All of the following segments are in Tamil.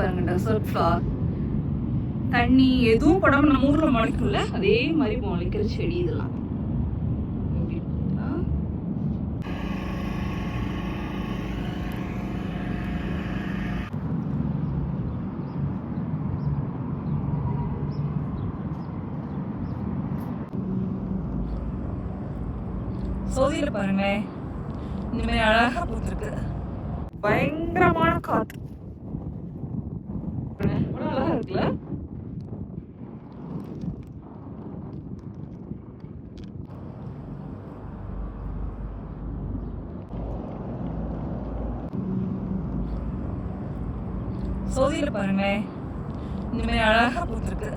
பாருங்கடா டெசர்ட் தண்ணி எதுவும் படம் நம்ம ஊர்ல முளைக்கும்ல அதே மாதிரி முளைக்கிற செடி இதெல்லாம். சோதியில் பாருங்களேன் இந்த மாதிரி அழகாக பூத்துருக்கு. பயங்கரமான காற்று அழகா இருக்குல்ல? இனிமே பாருங்களேன். இந்த மாதிரி அழகா பூத்துருக்கு.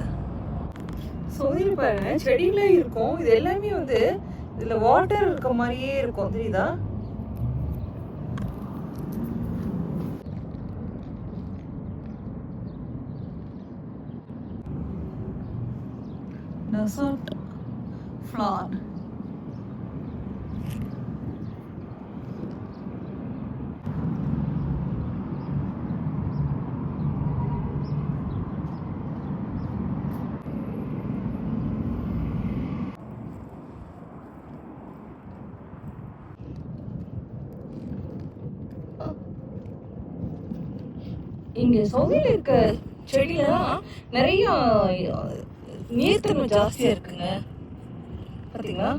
சவுதியில பாருங்க செடியில இருக்கும். இது எல்லாமே வந்து இதுல வாட்டர் இருக்க மாதிரியே இருக்கும். தெரியுதா? டெசர்ட் ஃப்ளார் இங்க சவுதியில இருக்க செடியெல்லாம் நிறைய நீர்த்தன்மை ஜாஸ்தியாக இருக்குங்க. பார்த்தீங்களா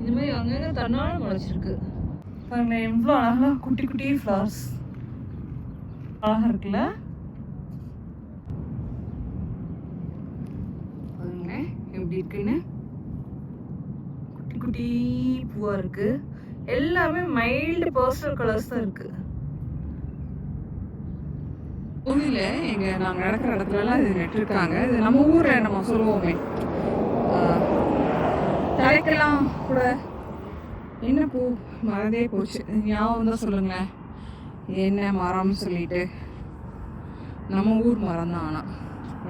இந்த மாதிரி அங்கங்க தன்னால முளைச்சிருக்கு. பாருங்களேன் எவ்வளோ அழகா குட்டி குட்டி ஃப்ளவர்ஸ் அழகா இருக்குல்ல? பாருங்களேன் எப்படி இருக்குன்னு? குட்டி குட்டி பூவா இருக்கு. எல்லாமே மைல்டு பர்சனல் கலர்ஸ் தான் இருக்கு. ஊரில் எங்க நாங்க நடக்கிற இடத்துலலாம் இது நட்டுருக்காங்க. இது நம்ம ஊர்ல நம்ம சொல்லுவோமே. தலைக்கெல்லாம் கூட. என்ன பூ? மறந்தே போச்சு. ஞாபகம் தான் சொல்லுங்களேன். என்ன மரம்னு சொல்லிட்டு. நம்ம ஊர் மரம் தான் ஆனால்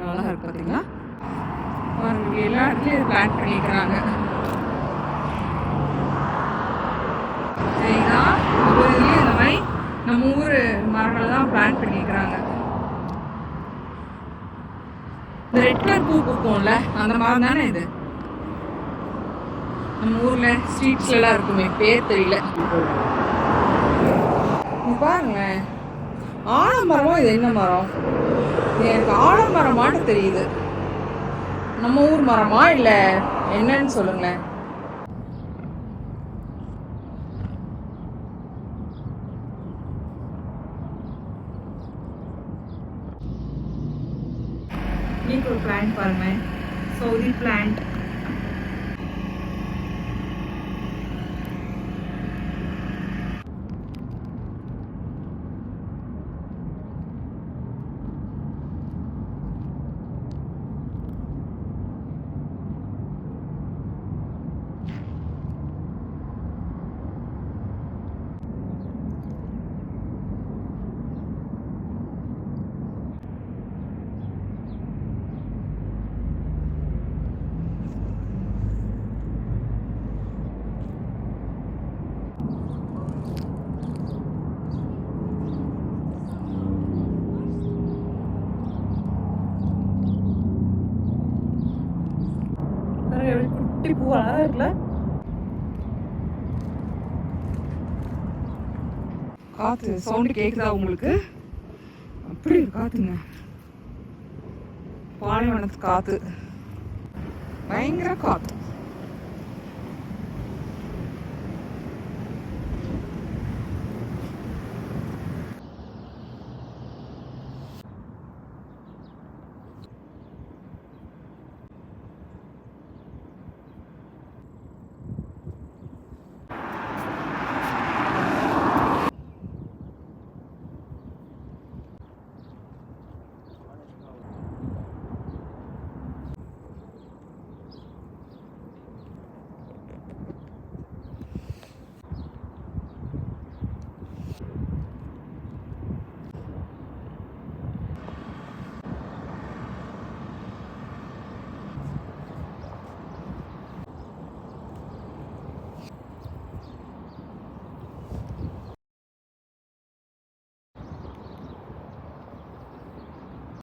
அழகாக இருக்கு பார்த்தீங்களா பாருங்க எல்லா இடத்துலையும் பிளான் பண்ணிக்கிறாங்க. சரிங்களா? ஒவ்வொரு இதுலேயும் இந்த மாதிரி நம்ம ஊர் மரங்களை தான் பிளான் பண்ணிக்கிறாங்க. இந்த ரெட் கலர் பூ பூக்கும்ல அந்த மரம் தானே இது? நம்ம ஊர்ல ஸ்ட்ரீட்ஸ்ல எல்லாம் இருக்குமே பேர் தெரியல. பாருங்களேன். ஆலமரமோ இது என்ன மரம்? இது எனக்கு ஆலமரம் தெரியுது. நம்ம ஊர் மரமா இல்ல என்னன்னு சொல்லுங்களேன். இன்னைக்கு ஒரு பிளான்ட் பாருங்க. சவுதி பிளான்ட் குட்டி பூ அழகா இருக்குல்ல? காத்து சவுண்டு கேக்குதா உங்களுக்கு? அப்படி ஒரு காத்துங்க. பாலைவனத்து காத்து. பயங்கர காத்து.